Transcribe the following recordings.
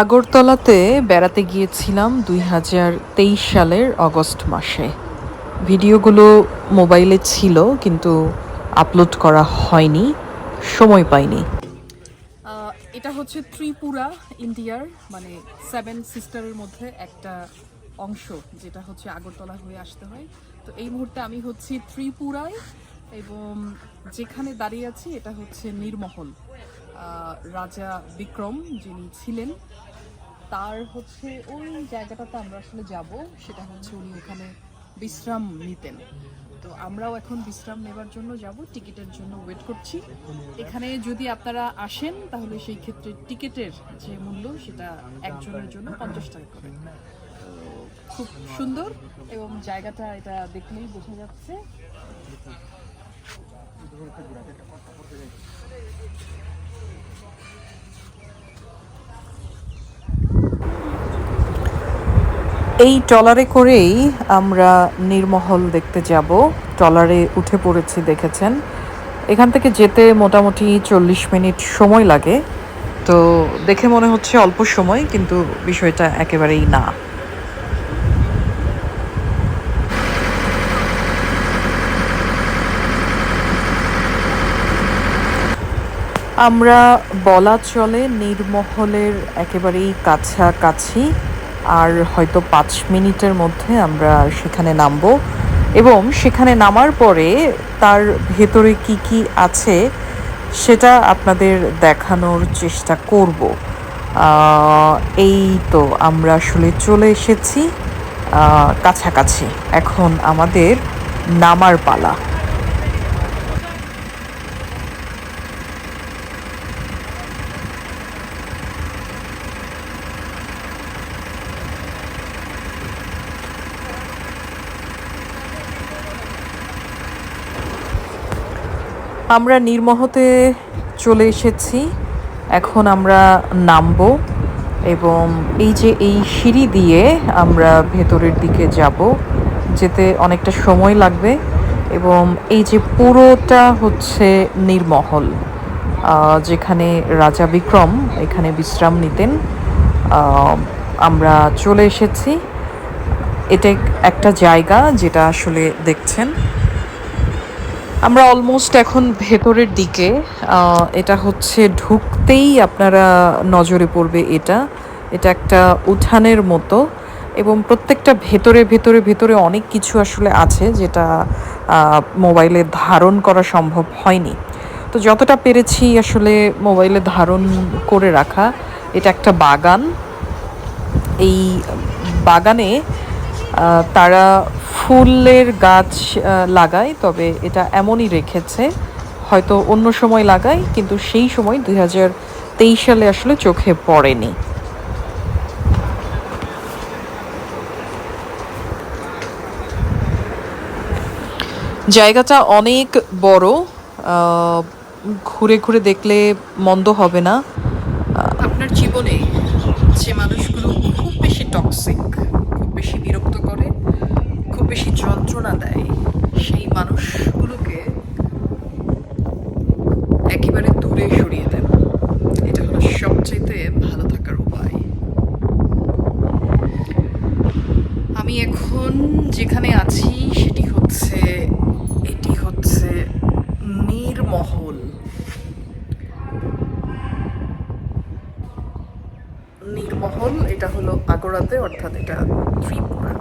আগরতলাতে বেড়াতে গিয়েছিলাম দুই হাজার তেইশ সালের অগস্ট মাসে। ভিডিওগুলো মোবাইলে ছিল, কিন্তু আপলোড করা হয়নি, সময় পাইনি। এটা হচ্ছে ত্রিপুরা, ইন্ডিয়ার মানে সেভেন সিস্টারের মধ্যে একটা অংশ, যেটা হচ্ছে আগরতলা হয়ে আসতে হয়। তো এই মুহূর্তে আমি হচ্ছি ত্রিপুরায় এবং যেখানে দাঁড়িয়ে আছি, এটা হচ্ছে নির্মহল। রাজা বিক্রম যিনি ছিলেন, তার হচ্ছে ওই জায়গাটাতে আমরা আসলে যাব, সেটা হচ্ছে উনি ওখানে বিশ্রাম নিতেন। তো আমরাও এখন বিশ্রাম নেবার জন্য যাব, টিকিটের জন্য ওয়েট করছি। এখানে যদি আপনারা আসেন, তাহলে সেই ক্ষেত্রে টিকিটের যে মূল্য, সেটা একজনের জন্য পঞ্চাশ টাকা করে। খুব সুন্দর, এবং জায়গাটা এটা দেখলেই বোঝা যাচ্ছে। এই ট্রলারে করেই আমরা নির্মহল দেখতে যাব। ট্রলারে উঠে পড়েছি, দেখেছেন? এখান থেকে যেতে মোটামুটি চল্লিশ মিনিট সময় লাগে। তো দেখে মনে হচ্ছে অল্প সময়, কিন্তু বিষয়টা একেবারেই না। আমরা বলা চলে নির্মহলের একেবারেই কাছাকাছি। আর হয়তো পাঁচ মিনিটের মধ্যে আমরা সেখানে নামবো। এবং সেখানে নামার পরে তার ভেতরে কি কি আছে সেটা আপনাদের দেখানোর চেষ্টা করব। এই তো আমরা আসলে চলে এসেছি কাছাকাছি। এখন আমাদের নামার পালা। আমরা নির্মহতে চলে এসেছি। এখন আমরা নামবো এবং এই যে এই সিঁড়ি দিয়ে আমরা ভেতরের দিকে যাব, যেতে অনেকটা সময় লাগবে এবং এই যে পুরোটা হচ্ছে নির্মহল যেখানে রাজা বিক্রম এখানে বিশ্রাম নিতেন আমরা চলে এসেছি। এটা একটা জায়গা যেটা আসলে দেখছেন। আমরা অলমোস্ট এখন ভেতরের দিকে এটা হচ্ছে ঢুকতেই আপনারা নজরে পড়বে এটা। এটা একটা উঠানের মতো এবং প্রত্যেকটা ভেতরে ভেতরে ভেতরে অনেক কিছু আসলে আছে যেটা মোবাইলে ধারণ করা সম্ভব হয়নি। তো যতটা পেরেছি আসলে মোবাইলে ধারণ করে রাখা, এটা একটা বাগান। এই বাগানে তারা ফুলের গাছ লাগায়, তবে এটা এমনই রেখেছে, হয়তো অন্য সময় লাগায়, কিন্তু সেই সময় দুই হাজার তেইশ সালে আসলে চোখে পড়েনি। জায়গাটা অনেক বড় ঘুরে ঘুরে দেখলে মন্দ হবে না। আপনার জীবনে যে মানুষগুলো খুব বেশি টক্সিক খুব বেশি বিরক্ত করে খুব বেশি যন্ত্রণা দেয় সেই মানুষগুলোকে একেবারে দূরে সরিয়ে দেন। এটা হলো সবচেয়ে ভালো থাকার উপায়। আমি এখন যেখানে আছি, সেটি হচ্ছে, এটি হচ্ছে নীরমহল নীরমহল এটা হলো আগরাতে, অর্থাৎ এটা ত্রিপুরা।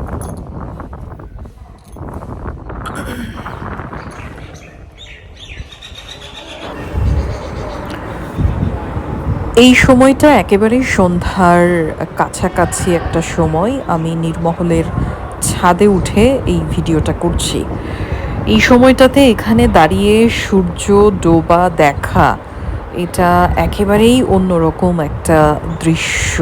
এই সময়টা একেবারে সন্ধ্যার কাছাকাছি একটা সময়। আমি নির্মহলের ছাদে উঠে এই ভিডিওটা করছি। এই সময়টাতে এখানে দাঁড়িয়ে সূর্য, ডোবা দেখা, এটা একেবারেই অন্যরকম একটা দৃশ্য।